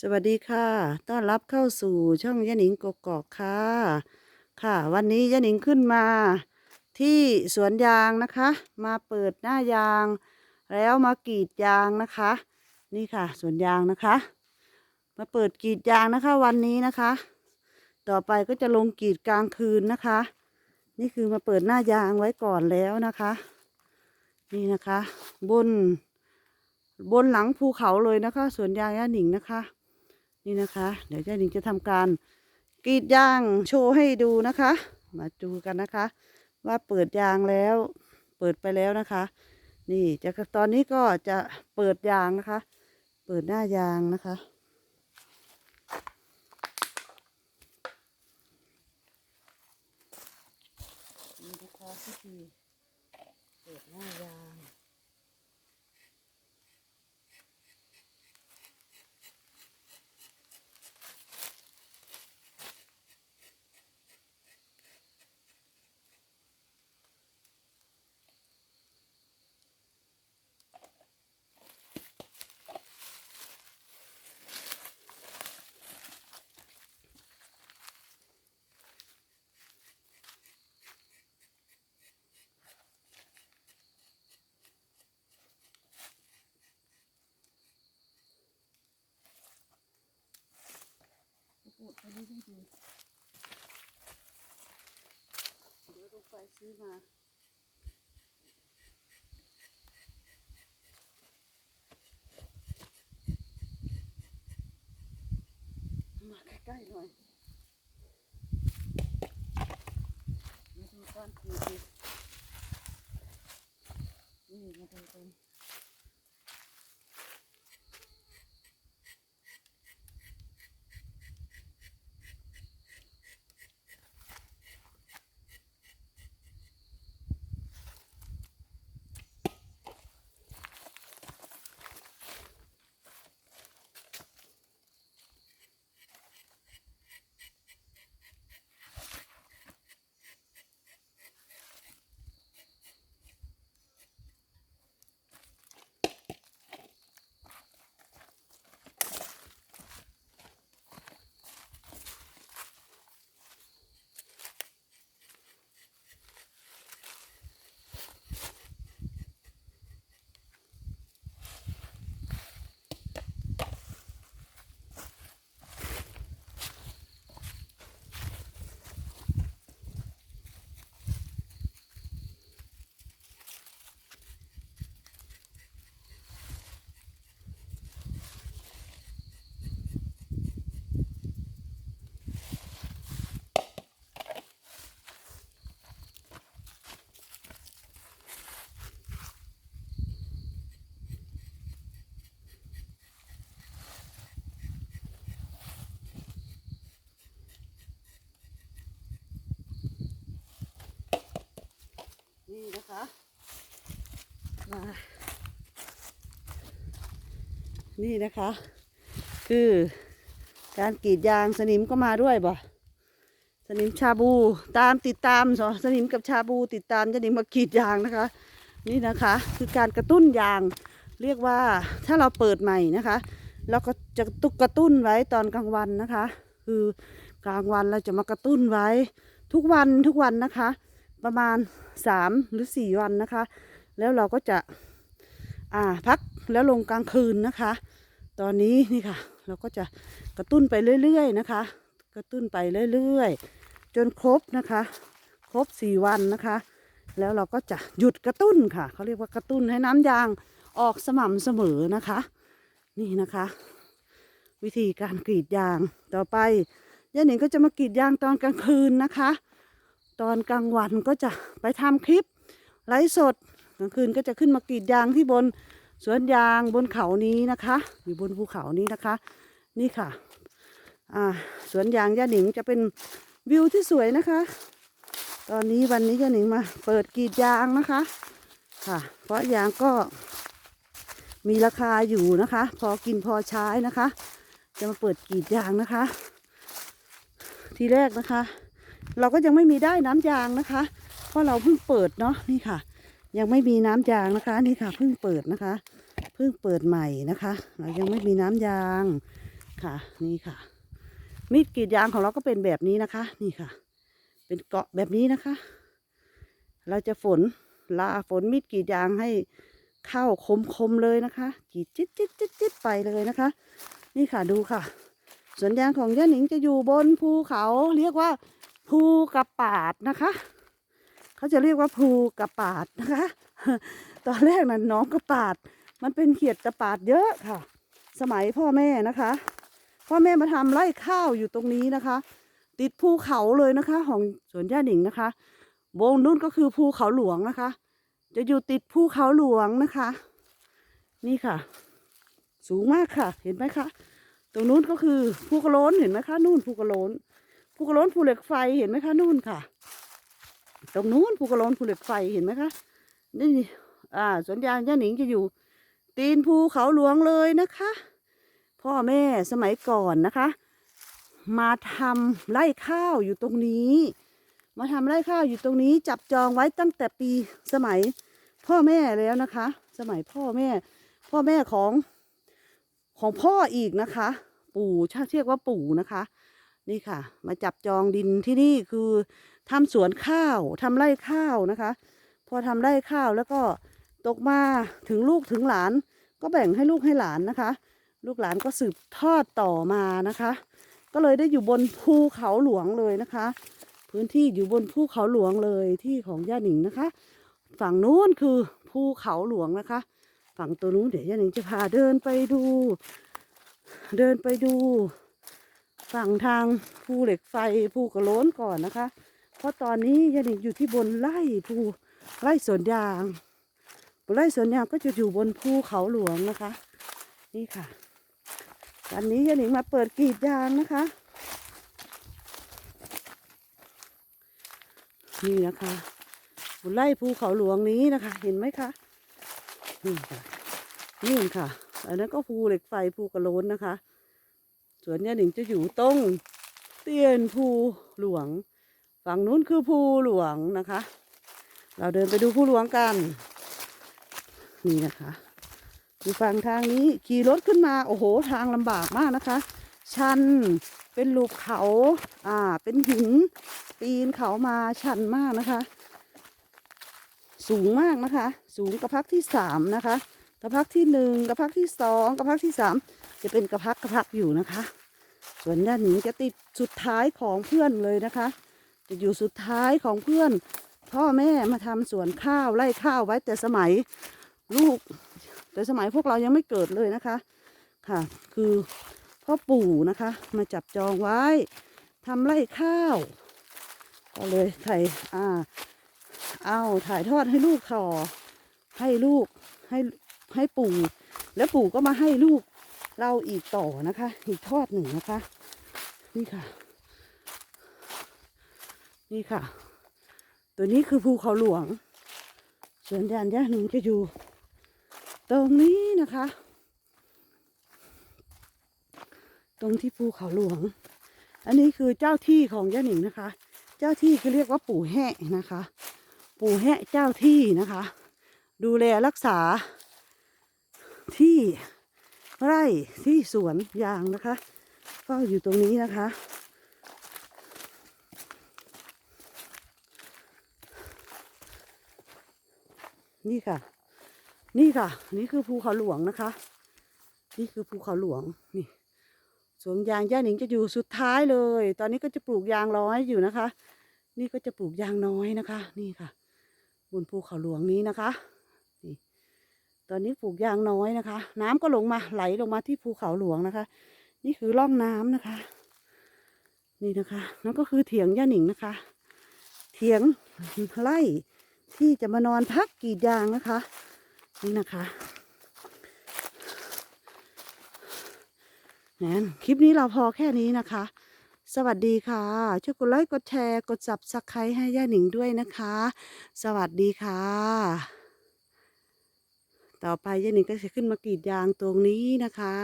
สวัสดีค่ะ ต้อนรับเข้าสู่ช่องยะหนิงกกอกค่ะ ค่ะ วันนี้ยะหนิงขึ้นมาที่สวนยางนะคะ มาเปิดหน้ายาง แล้วมากรีดยางนะคะ นี่ค่ะสวนยางนะคะ มาเปิดกรีดยางนะคะ วันนี้นะคะ ต่อไปก็จะลงกรีดกลางคืนนะคะ นี่คือมาเปิดหน้ายางไว้ก่อนแล้วนะคะ นี่นะคะ บนบนหลังภูเขาเลยนะคะสวนยางย่าหนิงนะคะ นี่นะคะ เดี๋ยวย่าหนิงจะทำการกรีดยางโชว์ให้ดูนะคะ มาดูกันนะคะ ว่าเปิดยางแล้ว เปิดไปแล้วนะคะ นี่จะตอนนี้ก็จะเปิดยางนะคะ เปิดหน้ายางนะคะนี่นะคะพิธีเปิดหน้ายาง พู ดไปเรื่อยๆดูเดี๋ยวลงไปซื้อมามาใกล้ๆหน่อยมาดูตอนขูดดินี่มาดูกัน นี่นะคะมานี่นะคะ คือการกรีดยางสนิมก็มาด้วยบ่สนิมชาบูตามติดตามสอสนิมกับชาบูติดตามจะนิมมากรีดยางนะคะ นี่นะคะ คือการกระตุ้นยางเรียกว่าถ้าเราเปิดใหม่นะคะเราก็จะตุกกระตุ้นไว้ตอนกลางวันนะคะ คือกลางวันเราจะมากระตุ้นไว้ ทุกวันทุกวันนะคะ ประมาณสามหรือสี่วันนะคะ แล้วเราก็จะอ่าพักแล้วลงกลางคืนนะคะ ตอนนี้นี่ค่ะ เราก็จะกระตุ้นไปเรื่อยๆนะคะ กระตุ้นไปเรื่อยๆ จนครบนะคะ ครบสี่วันนะคะ แล้วเราก็จะหยุดกระตุ้นค่ะเขาเรียกว่ากระตุ้นให้น้ำยางออกสม่ำเสมอนะคะ นี่นะคะ วิธีการกรีดยางต่อไปย่าหนิงก็จะมากรีดยางตอนกลางคืนนะคะ ตอนกลางวันก็จะไปทำคลิปไลฟ์สดกลางคืนก็จะขึ้นมากรีดยางที่บนสวนยางบนเขานี้นะคะ อยู่บนภูเขานี้นะคะ นี่ค่ะอ่าสวนยางย่าหนิงจะเป็นวิวที่สวยนะคะ ตอนนี้วันนี้ย่าหนิงมา เปิดกรีดยางนะคะค่ะ เพราะยางก็มีราคาอยู่นะคะ พอกินพอใช้นะคะ จะมาเปิดกรีดยางนะคะ ทีแรกนะคะ เราก็ยังไม่มีได้น้ำยางนะคะ เพราะเราเพิ่งเปิดเนาะนี่ค่ะ ยังไม่มีน้ำยางนะคะ นี่ค่ะเพิ่งเปิดนะคะ เพิ่งเปิดใหม่นะคะ เรายังไม่มีน้ำยางค่ะ นี่ค่ะ มีดกรีดยางของเราก็เป็นแบบนี้นะคะ นี่ค่ะ เป็นเกาะแบบนี้นะคะ เราจะฝนลาฝนมีดกรีดยางให้เข้าคมคมๆเลยนะคะกรีดจิ๊ดจิ๊ดจิ๊ดจิ๊ดไปเลยนะคะ นี่ค่ะดูค่ะสวนยางของย่าหนิงจะอยู่บนภูเขา เรียกว่า ภูกระปาดนะคะ เขาจะเรียกว่าภูกระปาดนะคะ ตอนแรกนั้นน้องกระปาด มันเป็นเขียดกระปาดเยอะค่ะ สมัยพ่อแม่นะคะ พ่อแม่มาทำไร่ข้าวอยู่ตรงนี้นะคะ ติดภูเขาเลยนะคะ ของสวนย่าหนิงนะคะวงนู้นก็คือภูเขาหลวงนะคะ จะอยู่ติดภูเขาหลวงนะคะ นี่ค่ะ สูงมากค่ะ เห็นไหมคะ ตรงนู้นก็คือภูกระโลนเห็นไหมคะ นู่นภูกระโลน ภูกระโล้นภูเหล็กไฟเห็นไหมคะนู่นค่ะ ตรงนู้นภูกระโล้นภูเหล็กไฟเห็นไหมคะนี่อ่าสวนยางย่าหนิงจะอยู่ ตีนภูเขาหลวงเลยนะคะ พ่อแม่สมัยก่อนนะคะ มาทำไร่ข้าวอยู่ตรงนี้ มาทำไร่ข้าวอยู่ตรงนี้ จับจองไว้ตั้งแต่ปีสมัยพ่อแม่แล้วนะคะ สมัยพ่อแม่ พ่อแม่ของของพ่ออีกนะคะ ปู่ชาเรียกว่าปู่นะคะ นี่ค่ะ มาจับจองดินที่นี่คือทำสวนข้าวทำไร่ข้าวนะคะ พอทำไร่ข้าวแล้วก็ตกมาถึงลูกถึงหลาน ก็แบ่งให้ลูกให้หลานนะคะ ลูกหลานก็สืบทอดต่อมานะคะ ก็เลยได้อยู่บนภูเขาหลวงเลยนะคะ พื้นที่อยู่บนภูเขาหลวงเลยที่ของย่าหนิงนะคะ ฝั่งนู้นคือภูเขาหลวงนะคะ ฝั่งตัวนู้นเดี๋ยวย่าหนิงจะพาเดินไปดู เดินไปดู ฝั่งทางภูเหล็กไฟภูกระโล้นก่อนนะคะ เพราะตอนนี้ยาหนิงอยู่ที่บนไร่ภูไร่สวนยางไร่สวนยางก็จะอยู่บนภูเขาหลวงนะคะ นี่ค่ะวันนี้ยาหนิงมาเปิดกรีดยางนะคะ นี่นะคะบนไร่ภูเขาหลวงนี้นะคะ เห็นไหมคะนี่ค่ะนี่ค่ะอันนั้นก็ภูเหล็กไฟภูกระโล้นนะคะ สวนยาหนิงจะอยู่ตรงเตียนภูหลวง ฝั่งนู้นคือภูหลวงนะคะ เราเดินไปดูภูหลวงกัน นี่นะคะอยู่ฝั่งทางนี้ขี่รถขึ้นมา โอ้โหทางลำบากมากนะคะ ชันเป็นลูกเขาอ่าเป็นหินปีนเขามาชันมากนะคะ สูงมากนะคะ สูงกระพักที่สามนะคะ กระพักที่หนึ่งกระพักที่สองกระพักที่สาม จะเป็นกระพักกระพักอยู่นะคะ ส่วนด้านนี้จะติดสุดท้ายของเพื่อนเลยนะคะ จะอยู่สุดท้ายของเพื่อน พ่อแม่มาทำสวนข้าวไร่ข้าวไว้แต่สมัยลูก แต่สมัยพวกเรายังไม่เกิดเลยนะคะ ค่ะ คือพ่อปู่นะคะ มาจับจองไว้ทำไร่ข้าวก็เลยถ่ายอ่า เอาถ่ายทอดให้ลูกต่อให้ลูกให้ให้ปู่ แล้วปู่ก็มาให้ลูก เราอีกต่อนะคะ อีกทอดหนึ่งนะคะ นี่ค่ะ นี่ค่ะ ตัวนี้คือภูเขาหลวงสวนยานย่าหนึ่งจะอยู่ ตรงนี้นะคะ ตรงที่ภูเขาหลวง อันนี้คือเจ้าที่ของย่าหนิงนะคะ เจ้าที่คือเรียกว่าปู่แหะนะคะ ปู่แหะเจ้าที่นะคะ ดูแลรักษาที่ ไร่ที่สวนยางนะคะเฝ้าอยู่ตรงนี้นะคะ นี่ค่ะ นี่ค่ะ นี่คือภูเขาหลวงนะคะ นี่คือภูเขาหลวงนี่สวนยางย่าหนิงจะอยู่สุดท้ายเลย ตอนนี้ก็จะปลูกยางร้อยอยู่นะคะ นี่ก็จะปลูกยางน้อยนะคะ นี่ค่ะ บนภูเขาหลวงนี้นะคะ อนนี้ปลูกยางน้อยนะคะ น้ำก็ลงมาไหลลงมาที่ภูเขาหลวงนะคะ นี่คือร่องน้ำนะคะ นี่นะคะนั่นก็คือเถียงย่าหนิงนะคะ เถียงไร่ที่จะมานอนพักกีดยางนะคะ นี่นะคะงั้นคลิปนี้เราพอแค่นี้นะคะ สวัสดีค่ะ ช่วยกดไลค์กดแชร์ กด subscribe ให้ย่าหนิงด้วยนะคะ สวัสดีค่ะ ต่อไปย่าหนิงก็จะขึ้นมากรีดยางตรงนี้นะคะ